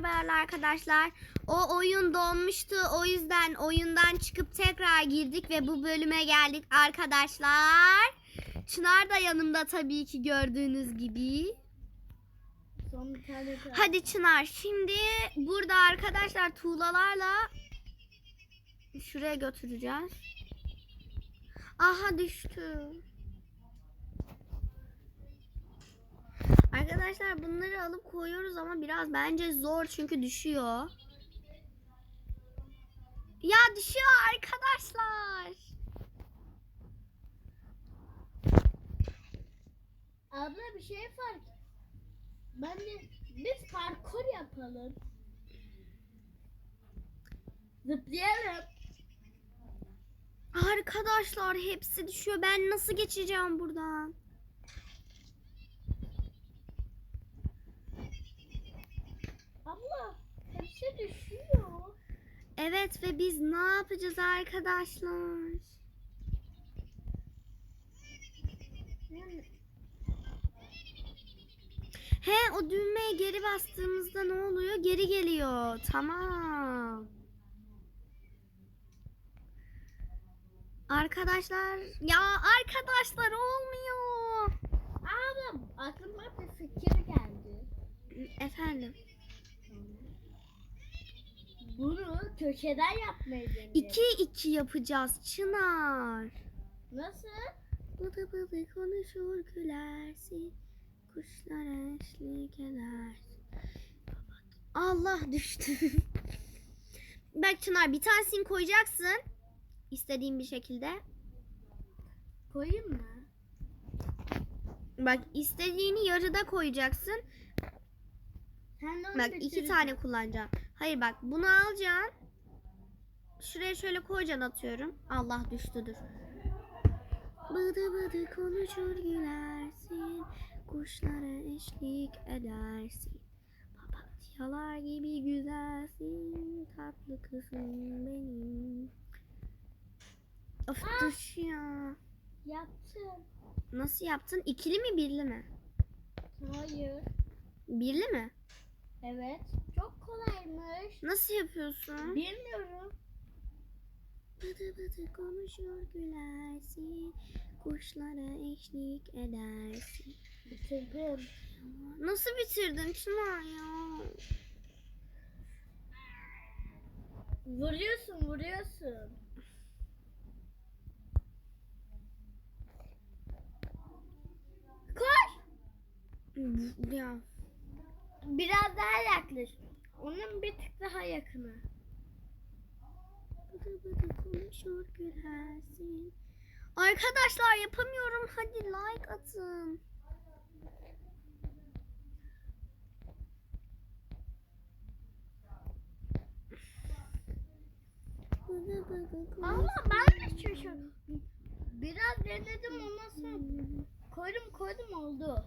merhabalar arkadaşlar. O oyun donmuştu. O yüzden oyundan çıkıp tekrar girdik ve bu bölüme geldik arkadaşlar. Çınar da yanımda tabii ki gördüğünüz gibi. Hadi Çınar şimdi burada arkadaşlar tuğlalarla şuraya götüreceğiz. Aha düştü. Arkadaşlar bunları alıp koyuyoruz ama biraz bence zor çünkü düşüyor. Ya düşüyor arkadaşlar. Abla bir şey fark. Ben de biz parkur yapalım. Zıplayalım. Arkadaşlar hepsi düşüyor. Ben nasıl geçeceğim buradan? Abla hepsi düşüyor. Evet ve biz ne yapacağız arkadaşlar? He o düğmeye geri bastığımızda ne oluyor? Geri geliyor. Tamam. Arkadaşlar ya arkadaşlar olmuyor. ablam aklıma bir fikir geldi. Efendim. Bunu köşeden yapmayı deneyelim. İki iki yapacağız Çınar. Nasıl? Bıdı bıdı konuşur gülersin. Kuşlara eşlik edersin. Allah düştü. Bak Çınar bir tanesini koyacaksın. İstediğin bir şekilde. Koyayım mı? Bak istediğini yarıda koyacaksın. Sen de onu Bak iki tane kullanacaksın. Hayır bak bunu alacaksın. Şuraya şöyle koyacaksın atıyorum. Allah düştü dur. Bıdı bıdı konuşur gülersin. Kuşlara eşlik edersin. Papatyalar gibi güzelsin. Tatlı kızım benim. Of Ah! düş ya. Yaptım. Nasıl yaptın? İkili mi birli mi? Hayır. Birli mi? Evet. Çok kolaymış. Nasıl yapıyorsun? Bilmiyorum. Bıdı bıdı konuşur gülersin. Kuşlara eşlik edersin. Bitirdim. Nasıl bitirdin Çınar ya? Vuruyorsun vuruyorsun. Koş. Ya. Biraz daha yaklaş. Onun bir tık daha yakını. Bıdı bıdı konuşur gülersin. Arkadaşlar yapamıyorum. Hadi like atın. Ama ben de şaşırdım. Biraz denedim ondan sonra koydum koydum oldu.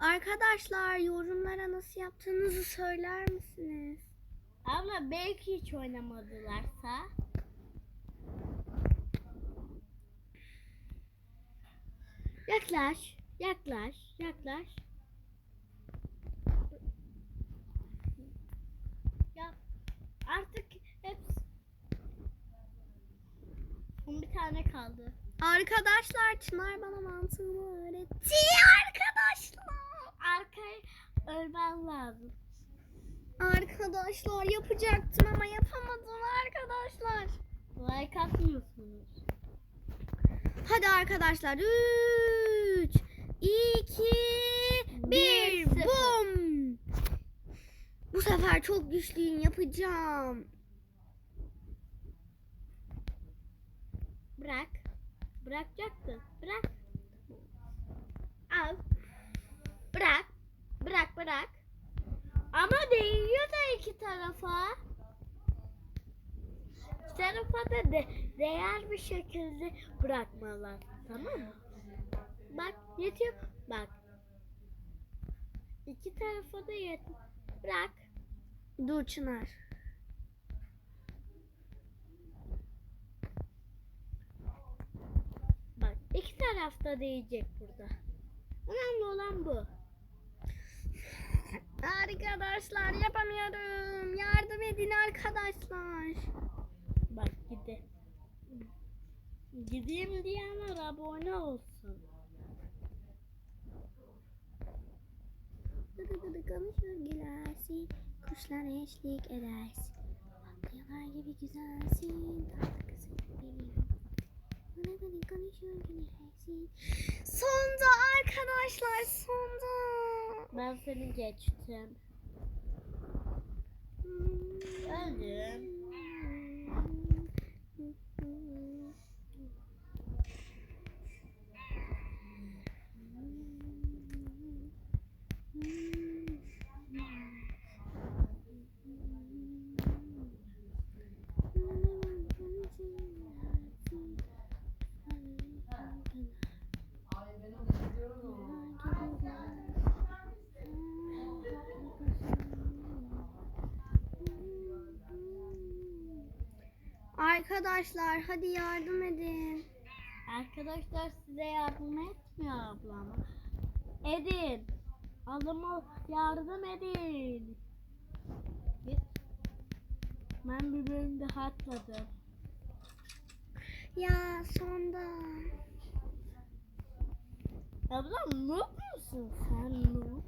Arkadaşlar yorumlara nasıl yaptığınızı söyler misiniz? Abla belki hiç oynamadılarsa. Yaklaş, yaklaş, yaklaş. Ya artık hepsi. Son bir tane kaldı. Arkadaşlar Çınar bana mantığını öğretti. Ölmen lazım. Arkadaşlar yapacaktım ama yapamadım arkadaşlar. Like atmıyorsunuz. Hadi arkadaşlar. 3 2 1 Bir, sıfır. Bum. Bu sefer çok güçlüyüm yapacağım. Bırak. Bırakacaktın. Bırak. Al. Bırak. Bırak bırak. Ama değiyor da iki tarafa. İki tarafa da de, değer bir şekilde bırakmalar. Tamam mı? Bak yetiyor. Bak. İki tarafa da yet. Bırak. Dur Çınar. Bak iki tarafta değecek burada. Önemli olan bu. Arkadaşlar yapamıyorum. Yardım edin arkadaşlar. Bak gidi. Gideyim diyenler abone olsun. Bıdı bıdı konuşur gülersin. Kuşlar eşlik edersin. Papyalar gibi güzelsin. Tatlı kızım benim. Bıdı bıdı konuşur gülersin. Sonda arkadaşlar sonda. Ben seni geçtim. Öldüm. Arkadaşlar hadi yardım edin. Arkadaşlar size yardım etmiyor ablam. Edin. Ablama yardım edin. Ben bir bölüm daha atladım. Ya sonda. Ablam noob musun sen noob?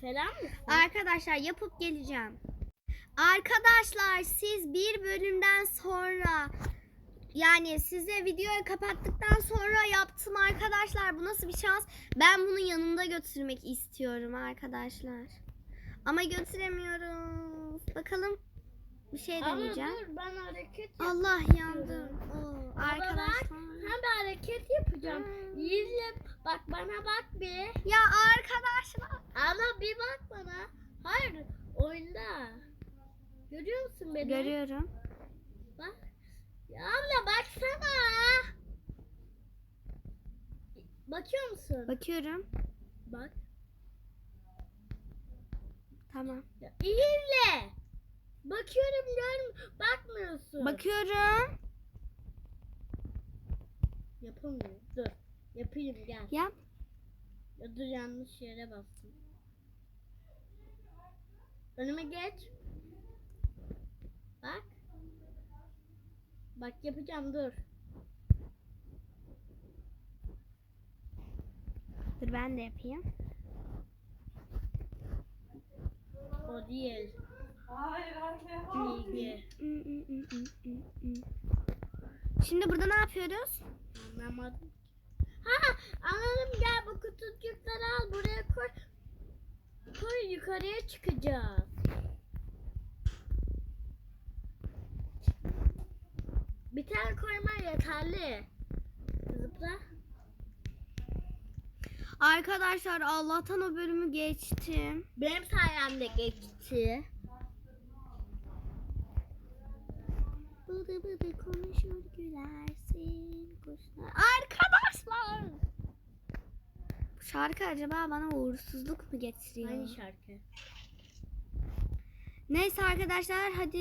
Falan mısın? Arkadaşlar yapıp geleceğim. Arkadaşlar siz bir bölümden sonra yani size videoyu kapattıktan sonra yaptım arkadaşlar. Bu nasıl bir şans? Ben bunu yanımda götürmek istiyorum arkadaşlar. Ama götüremiyoruz. Bakalım bir şey Ama deneyeceğim. dur ben hareket Allah yandım. Oo, arkadaşlar. hem bir hareket yapacağım. Hmm. İyice bak bana bak bir. Ya arkadaşlar. Abla bir bak bana. Hayır oyunda. Görüyor musun beni? Görüyorum. Bak. Ya abla baksana. Bakıyor musun? Bakıyorum. Bak. Tamam. Ya, İyiyle. Bakıyorum gör bakmıyorsun. Bakıyorum. Yapamıyorum. Dur. Yapayım gel. Yap. Ya dur yanlış yere bastım. Önüme geç. Bak. Bak yapacağım dur. Dur ben de yapayım. O değil. Bilgi. Şimdi burada ne yapıyoruz? Anlamadım. Ha anladım gel bu kutucukları al buraya koy. Koy yukarıya çıkacağız. Bir tane koyman yeterli. Zıpla. Arkadaşlar Allah'tan o bölümü geçtim. Benim sayemde geçti. Bıdı bıdı konuşur gülersin kuşlar. Arkadaşlar! Bu şarkı acaba bana uğursuzluk mu getiriyor? Hangi şarkı? Neyse arkadaşlar hadi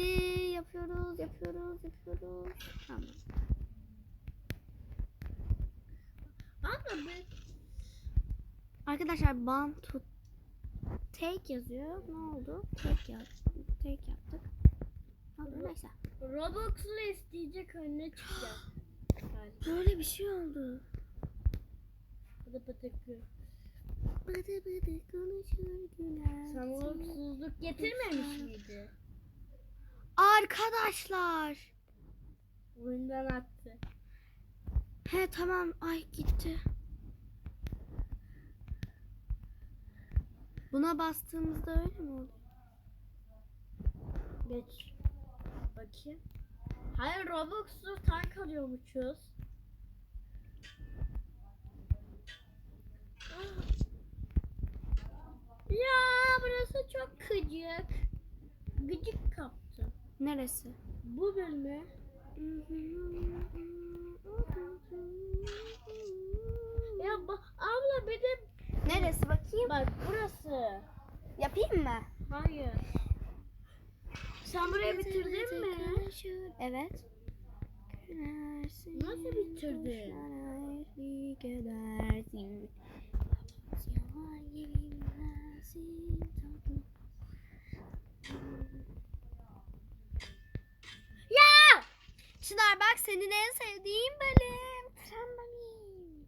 yapıyoruz yapıyoruz yapıyoruz. Tamam. Abla Arkadaşlar ban to take yazıyor. Ne oldu? Take yaz. Take yaptık. Oldu? Neyse. Robux'lu isteyecek önüne çıkacak. Böyle bir şey oldu. Pıtı pıtıklı. Bıdı bıdı konuşur güler. Sana umutsuzluk getirmemiş miydi? Arkadaşlar. Oyundan attı. He tamam. Ay gitti. Buna bastığımızda öyle mi oldu? Geç. Bakayım. Hayır Robux'lu tank alıyormuşuz. Ya burası çok gıcık. Gıcık kaptı. Neresi? Bu bölümü ya ba- abla bir de Neresi bakayım? bak burası. Yapayım mı? Hayır. Sen burayı bitirdin mi? Evet. Nasıl bitirdin? Ya! Çınar bak senin en sevdiğin bölüm. Sen benim.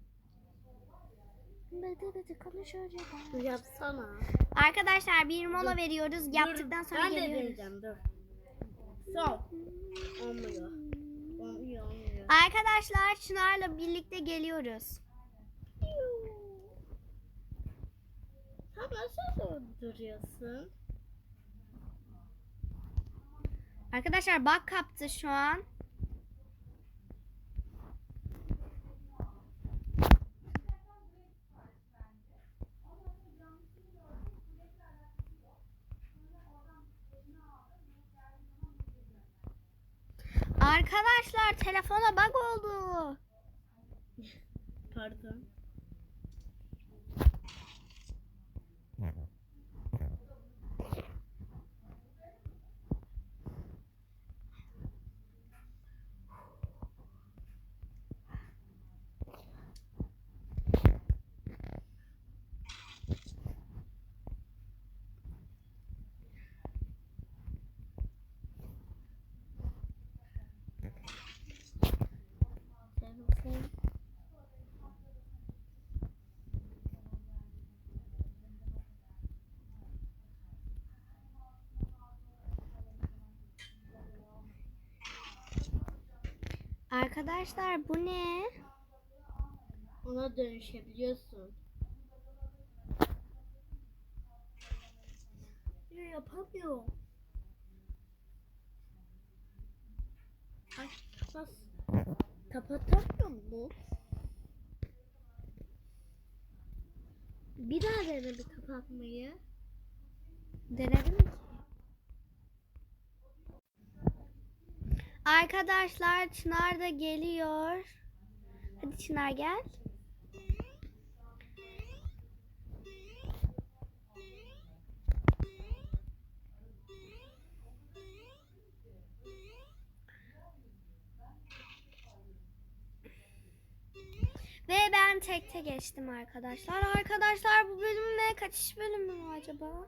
Bıdı bıdı konuş öyle ben. Yapsana. Arkadaşlar bir mola dur. veriyoruz. Yaptıktan sonra ben geliyoruz. Ben de vereceğim dur. So. Olmuyor. Olmuyor. Arkadaşlar Çınar'la birlikte geliyoruz. Sen nasıl duruyorsun? Arkadaşlar bak kaptı şu an. Arkadaşlar telefona bug oldu. Pardon. Arkadaşlar bu ne? Ona dönüşebiliyorsun. Ya yapamıyorum. Ay nasıl? Kapatamıyor mu? Bir daha dene bir kapatmayı. Denedim ki. Arkadaşlar Çınar da geliyor. Hadi Çınar gel. Ve ben tekte geçtim arkadaşlar. Arkadaşlar bu bölüm ne? Kaçış bölümü mü acaba?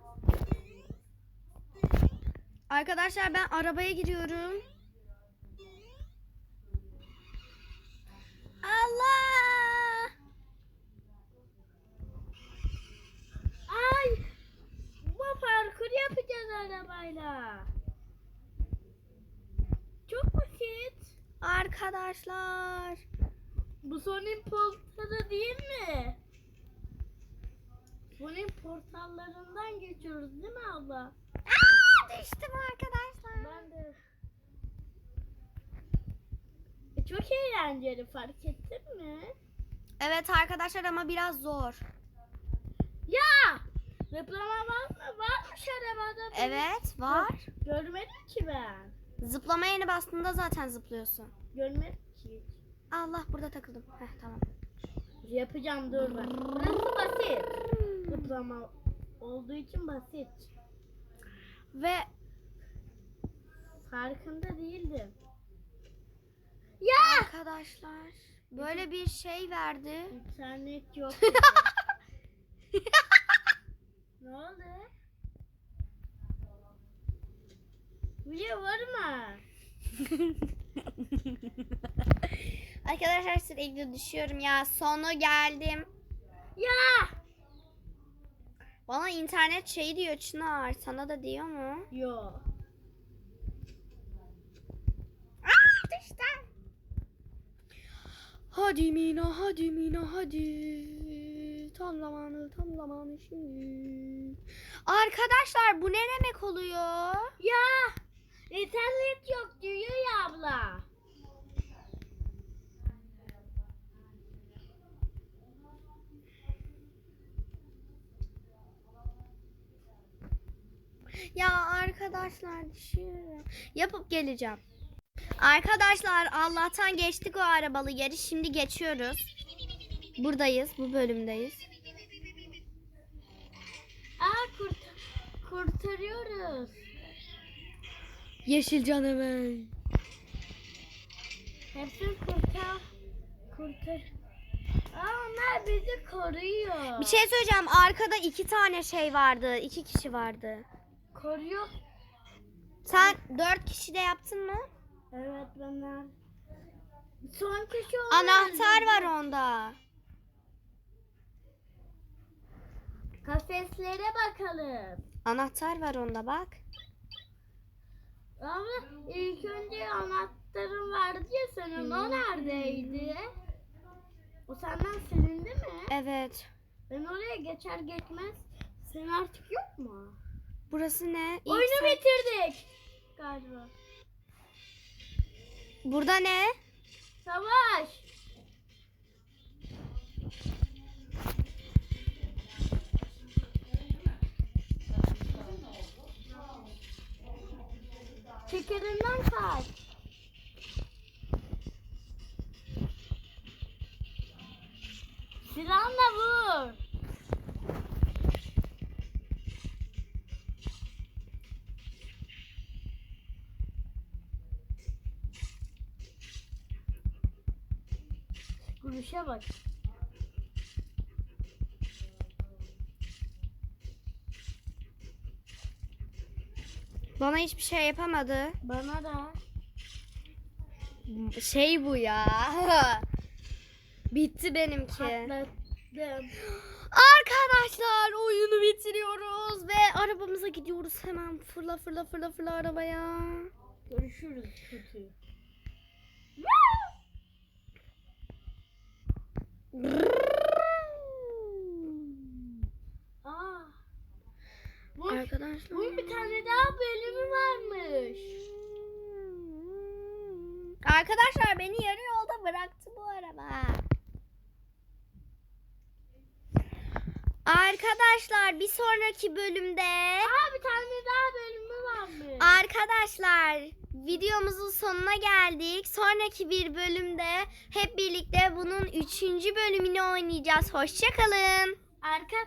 Arkadaşlar ben arabaya giriyorum. Allah! Ay! Bu parkur yapacağız arabayla. Çok basit. Arkadaşlar. Bu Sony'in portalı değil mi? Sony'in portallarından geçiyoruz değil mi abla? Aa, düştüm arkadaşlar. Ben de. Çok eğlenceli fark ettin mi? Evet arkadaşlar ama biraz zor. Ya! Zıplama var mı? Varmış arabada. bir- Evet var. Görmedim ki ben. Zıplama yeni bastığında zaten zıplıyorsun. Görmedim ki. Allah burada takıldım. Heh tamam. Yapacağım dur ben. Burası basit. Zıplama olduğu için basit. Ve Farkında değildim. Ya! arkadaşlar böyle bir şey verdi. İnternet yok. ne oldu? Buraya varma. arkadaşlar sürekli düşüyorum ya. Sonu geldim. Ya! Bana internet şey diyor Çınar. Sana da diyor mu? Yok. Aa düştüm. Hadi Mina, hadi Mina, hadi. Tam zamanı, tam zamanı şimdi. Arkadaşlar bu ne demek oluyor? Ya! İnternet yok diyor ya abla. Ya arkadaşlar düşüyorum. Yapıp geleceğim. Arkadaşlar Allah'tan geçtik o arabalı yeri. Şimdi geçiyoruz. Buradayız. Bu bölümdeyiz. Aa kurt kurtarıyoruz. Yeşil can hemen. Hepsini kurtar. Kurtar. Aa onlar bizi koruyor. Bir şey söyleyeceğim. Arkada iki tane şey vardı. iki kişi vardı. Koruyor. Sen dört kişi de yaptın mı? Nerede? Son onu Anahtar var onda. Kafeslere bakalım. Anahtar var onda bak. Ama ilk önce anahtarın vardı ya senin. O neredeydi? O senden silindi mi? Evet. Ben oraya geçer geçmez. Sen artık yok mu? Burası ne? İlk Oyunu sen- bitirdik. Galiba. Burada ne? Savaş. Çekerinden kaç. Silahla vur. Gülüşe bak. Bana hiçbir şey yapamadı. Bana da. Şey bu ya. Bitti benimki. Patlattım. Arkadaşlar oyunu bitiriyoruz ve arabamıza gidiyoruz hemen. Fırla fırla fırla fırla arabaya. Görüşürüz kötü. Aa. Bu, Arkadaşlar. bunun bir tane daha bölümü varmış. Arkadaşlar beni yarı yolda bıraktı bu araba. Arkadaşlar bir sonraki bölümde Aa bir tane daha bölümü varmış. Arkadaşlar videomuzun sonuna geldik. Sonraki bir bölümde hep birlikte bunun üçüncü bölümünü oynayacağız. Hoşçakalın. Arka